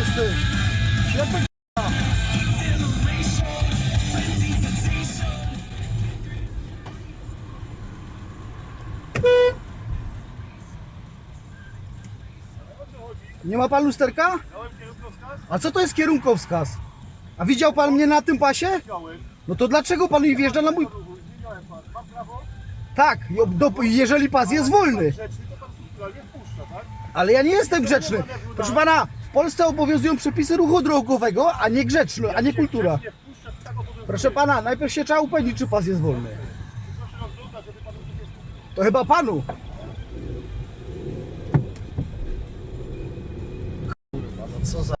jesteś? Nie ma pan lusterka? A co to jest kierunkowskaz? A widział pan mnie na tym pasie? No to dlaczego pan nie wjeżdża na mój... Tak, do, jeżeli pas jest wolny. Ale ja nie jestem grzeczny. Proszę pana, Polsce obowiązują przepisy ruchu drogowego, a nie grzeczny, a nie kultura. Proszę pana, najpierw się trzeba upewnić, czy pas jest wolny. To chyba panu. Co za...